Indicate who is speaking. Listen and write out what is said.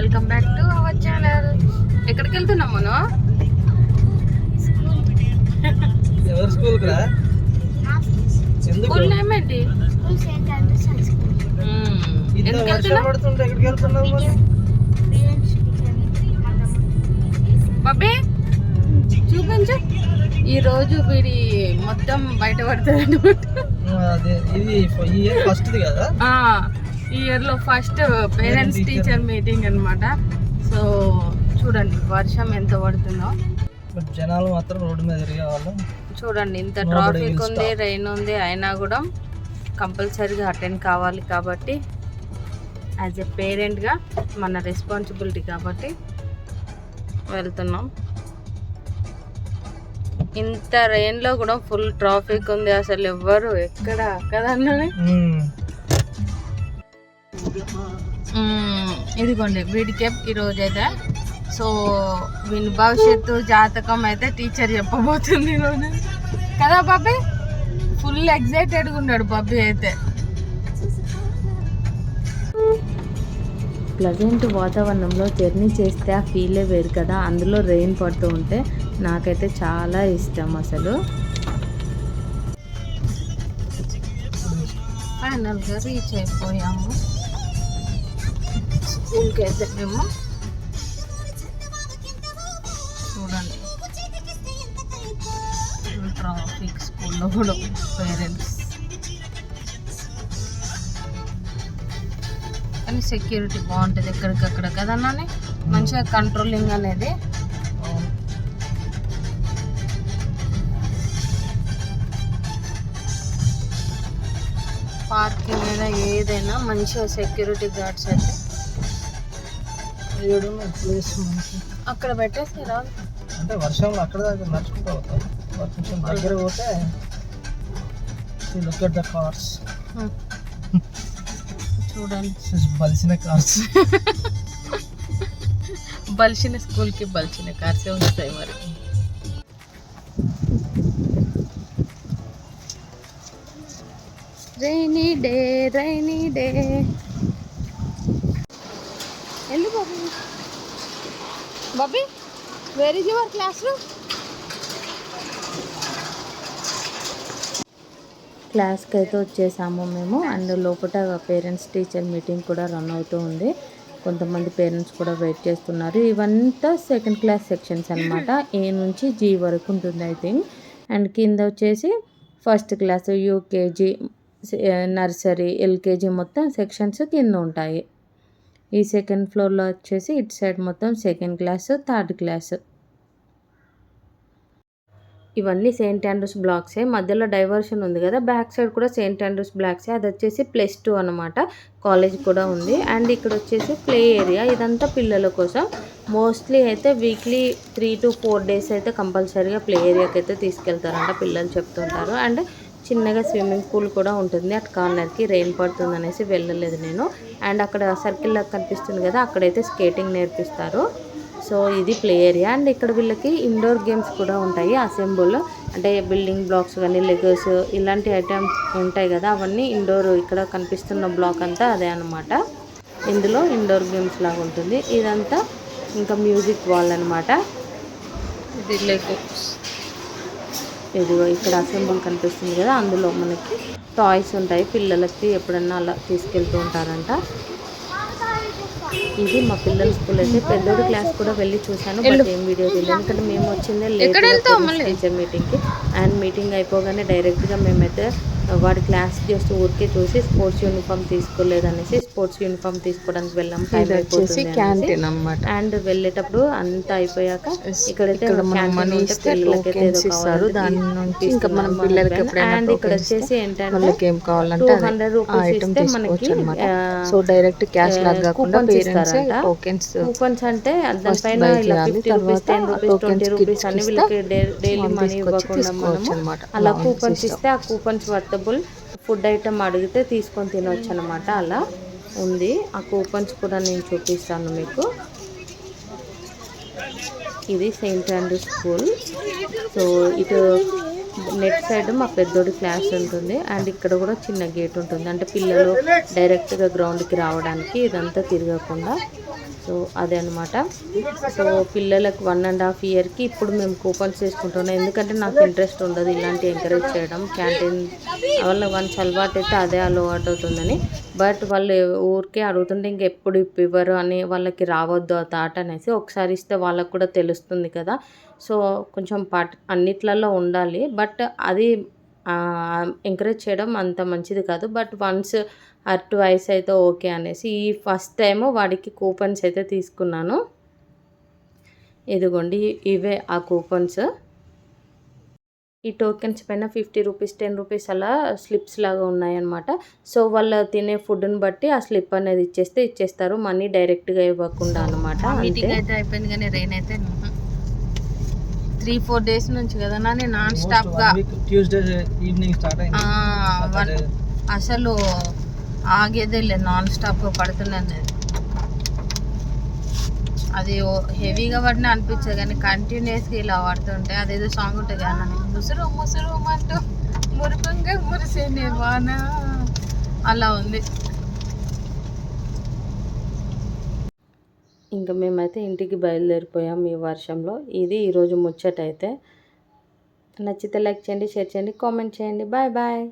Speaker 1: Welcome back to our channel ఎక్కడికి వెళ్తున్నాం మనం?
Speaker 2: ఎవరు స్కూల్ రా ఎందుకు?
Speaker 1: స్కూల్ నేమ్ ఏంటి? ఎందుకు చూపించు. ఈ రోజు వీడి మొత్తం బయట పడుతుంది అనమాట
Speaker 2: ఇది ఫస్ట్ది కదా?
Speaker 1: ఈ ఇయర్లో ఫస్ట్ పేరెంట్స్. టీచర్ మీటింగ్ అన్నమాట సో చూడండి వర్షం ఎంత పడుతుందో
Speaker 2: బట్ జనాలు మాత్రం రోడ్డు మీద తిరిగే వాళ్ళు
Speaker 1: చూడండి ఇంత ట్రాఫిక్ ఉంది. రెయిన్ ఉంది అయినా కూడా కంపల్సరీగా అటెండ్ కావాలి కాబట్టి యాజ్ ఎ పేరెంట్గా మన రెస్పాన్సిబిలిటీ కాబట్టి వెళ్తున్నాం ఇంత రెయిన్లో కూడా ఫుల్ ట్రాఫిక్ ఉంది అసలు ఎవ్వరు ఎక్కడ.
Speaker 2: మ్మ్.
Speaker 1: ఇదిగోండి వీడికి ఈరోజు అయితే సో వీని భవిష్యత్తు జాతకం అయితే టీచర్ చెప్పబోతుంది ఈరోజు కదా బాబీ ఫుల్ ఎగ్జైటెడ్గా ఉన్నాడు బాబీ అయితే. ప్లజెంట్ వాతావరణంలో జర్నీ చేస్తే ఆ ఫీలే వేరు కదా. అందులో రెయిన్ పడుతూ ఉంటే నాకైతే చాలా ఇష్టం అసలు. ఫైనల్గా రీచ్ అయిపోయాము. స్కూల్కి అయితే మేము? చూడండి. ట్రాఫిక్ స్కూల్లో కూడా పేరెంట్స్ కానీ సెక్యూరిటీ బాగుంటుంది ఎక్కడికక్కడ కదా మంచిగా కంట్రోలింగ్ అనేది. పార్కింగ్ అయినా ఏదైనా మంచిగా సెక్యూరిటీ గార్డ్స్ అయితే
Speaker 2: ఏడున్న ప్లేస్ మనకి
Speaker 1: అక్కడ పెట్టేసి రాదు
Speaker 2: అంటే వర్షంలో అక్కడ దాకా నడుచుకుంటూ పోతాం కొంచెం దగ్గర పోతే లుక్ ఎట్ ద కార్స్
Speaker 1: హ్మ్. చూడండి
Speaker 2: బలిసిన కార్స్
Speaker 1: బలిసిన స్కూల్కి బలిసిన కార్సే వస్తాయి మరి రైనీ డే రైనీ డే వెళ్ళు Bobby. Bobby where is your classroom క్లాస్కి అయితే వచ్చేసాము మేము. అండ్ లోపల పేరెంట్స్ టీచర్ మీటింగ్ కూడా రన్ అవుతూ ఉంది. కొంతమంది పేరెంట్స్ కూడా వెయిట్ చేస్తున్నారు. ఇవంతా సెకండ్ క్లాస్ సెక్షన్స్ అనమాట ఏ నుంచి జీ వరకు ఉంటుంది ఐ థింక్ అండ్ కింద వచ్చేసి first class UKG nursery LKG మొత్తం సెక్షన్స్ కింద ఉంటాయి. ఈ సెకండ్ ఫ్లోర్లో వచ్చేసి ఇటు సైడ్ మొత్తం సెకండ్ క్లాస్ థర్డ్ క్లాస్ ఇవన్నీ సెయింట్ ఆండ్రూస్ బ్లాక్సే మధ్యలో డైవర్షన్ ఉంది కదా బ్యాక్ సైడ్ కూడా సెయింట్ ఆండ్రూస్ బ్లాక్సే అది వచ్చేసి ప్లస్ టూ అనమాట కాలేజ్ కూడా ఉంది. అండ్ ఇక్కడ వచ్చేసి ప్లే ఏరియా ఇదంతా పిల్లల కోసం. మోస్ట్లీ అయితే weekly three to four days అయితే కంపల్సరీగా ప్లే ఏరియాకి అయితే తీసుకెళ్తారంట. పిల్లలు చెప్తుంటారు. అండ్ చిన్నగా స్విమ్మింగ్ పూల్ కూడా ఉంటుంది. అటు కార్నర్కి రెయిన్ పడుతుంది అనేసి వెళ్ళలేదు నేను. అండ్ అక్కడ సర్కిల్ లాగా కనిపిస్తుంది కదా అక్కడైతే స్కేటింగ్ నేర్పిస్తారు. సో ఇది ప్లే ఏరియా. అండ్ ఇక్కడ వీళ్ళకి ఇండోర్ గేమ్స్ కూడా ఉంటాయి. అసెంబుల్ అంటే బిల్డింగ్ బ్లాక్స్ కానీ లెగర్స్ ఇలాంటి ఐటమ్స్ ఉంటాయి కదా అవన్నీ ఇండోర్ ఇక్కడ కనిపిస్తున్న బ్లాక్ అంతా అదే అనమాట ఇందులో ఇండోర్ గేమ్స్ లాగా ఉంటుంది. ఇదంతా ఇంకా మ్యూజిక్ వాల్ అనమాట ఇది లెగోస్ ఇదిగో ఇక్కడ అసెంబుల్ కనిపిస్తుంది కదా అందులో మనకి టాయ్స్ ఉంటాయి. పిల్లలకి ఎప్పుడన్నా అలా తీసుకెళ్తూ ఉంటారంట. ఇది మా పిల్లల స్కూల్ అయితే. పెద్దోడి క్లాస్ కూడా వెళ్ళి చూశాను బట్ ఏం వీడియో తీయలేదు. ఎందుకంటే మేము వచ్చిందే లేట్ టీచర్ మీటింగ్కి అండ్ మీటింగ్ అయిపోగానే డైరెక్ట్గా మేమైతే వాడి క్లాస్ జస్ట్ ఊరికే చూసి స్పోర్ట్స్ యూనిఫామ్ తీసుకోలేదు అనేసి స్పోర్ట్స్ యూనిఫామ్ తీసుకోవడానికి వెళ్ళాం టైం అయిపోతుంది
Speaker 2: క్యాంటీన్ అన్నమాట
Speaker 1: అండ్ వెళ్ళేటప్పుడు అంతా అయిపోయాక ఇక్కడైతే
Speaker 2: ఇస్తారు. దాని నుంచి ఇంకా మనం పిల్లలకి
Speaker 1: అండ్ ఇక్కడ వచ్చేసి ఏంటంటే
Speaker 2: ఏం కావాలంటే
Speaker 1: టూ హండ్రెడ్ రూపీస్ ఇస్తే మనకి
Speaker 2: సో డైరెక్ట్ క్యాష్ లాగా కాకుండా పేరెంట్స్. టోకెన్స్
Speaker 1: కూపన్స్ అంటే దానిపైన ఇలా fifty
Speaker 2: rupees
Speaker 1: ten rupees
Speaker 2: twenty
Speaker 1: rupees
Speaker 2: ఇస్తే
Speaker 1: వీళ్ళకి డైలీ మనీ ఇవ్వకుండా మనము. అలా కూపన్స్. ఇస్తే ఆ కూపన్స్ వర్తబుల్ ఫుడ్ ఐటెం అడిగితే తీసుకొని తినవచ్చు అనమాట అలా. ఉంది. ఆ కూపన్స్ కూడా నేను చూపిస్తాను మీకు. ఇది సెయింట్ ఆండ్రూ స్కూల్ సో ఇటు నెట్ సైడ్ మా పెద్దోడి క్లాస్ ఉంటుంది. అండ్ ఇక్కడ కూడా చిన్న గేట్ ఉంటుంది. అంటే పిల్లలు డైరెక్ట్గా గ్రౌండ్కి రావడానికి ఇదంతా తిరగకుండా సో అదే అనమాట సో పిల్లలకు వన్ అండ్ హాఫ్ ఇయర్కి ఇప్పుడు మేము కూపన్స్ తీసుకుంటున్నాం ఎందుకంటే నాకు ఇంట్రెస్ట్ ఉండదు ఇలాంటి ఎంకరేజ్ చేయడం. క్యాంటీన్ వాళ్ళ వన్స్ అలవాటు అయితే అదే అలవాటు అవుతుందని. బట్ వాళ్ళు ఊరికే అడుగుతుంటే ఇంకెప్పుడు ఇవ్వరు అని వాళ్ళకి రావద్దు ఆ థాట్ అనేసి ఒకసారి ఇస్తే వాళ్ళకు కూడా తెలుస్తుంది కదా. సో కొంచెం పాట్ అన్నిట్లలో ఉండాలి. బట్ అది ఎంకరేజ్ చేయడం అంత మంచిది కాదు. బట్ వన్స్ ఆర్ ట్వైస్ అయితే ఓకే అనేసి ఈ ఫస్ట్ టైము వాడికి కూపన్స్ అయితే తీసుకున్నాను. ఇదిగోండి ఇవే ఆ కూపన్స్ ఈ టోకెన్స్ పైన ఫిఫ్టీ రూపీస్ టెన్ రూపీస్ అలా స్లిప్స్ లాగా ఉన్నాయన్నమాట. సో వాళ్ళు తినే ఫుడ్ని బట్టి ఆ స్లిప్ అనేది ఇచ్చేస్తే ఇచ్చేస్తారు. మనీ డైరెక్ట్గా ఇవ్వకుండా అనమాట
Speaker 3: అయితే అయిపోయింది కానీ రెయిన్ అయితే త్రీ ఫోర్ డేస్ నుంచి కదా నాని నాన్ స్టాప్గా
Speaker 2: ట్యూస్డే ఈవినింగ్ స్టార్ట్ అయింది.
Speaker 3: అసలు ఆగేదే లేదు నాన్ స్టాప్గా పడుతున్నాను అది హెవీగా పడినా అనిపించదు కానీ కంటిన్యూస్గా ఇలా పడుతుంటే అదేదో సాంగ్ ఉంటుంది కదా. ముసురు ముసురు అంటూ మురుకంగా మురిసేనే వాన అలా ఉంది
Speaker 1: ఇంకా మేమైతే ఇంటికి బయలుదేరిపోయాం ఈ వర్షంలో. ఇది ఈరోజు ముచ్చట అయితే నచ్చితే లైక్ చేయండి షేర్ చేయండి కామెంట్ చేయండి. Bye bye.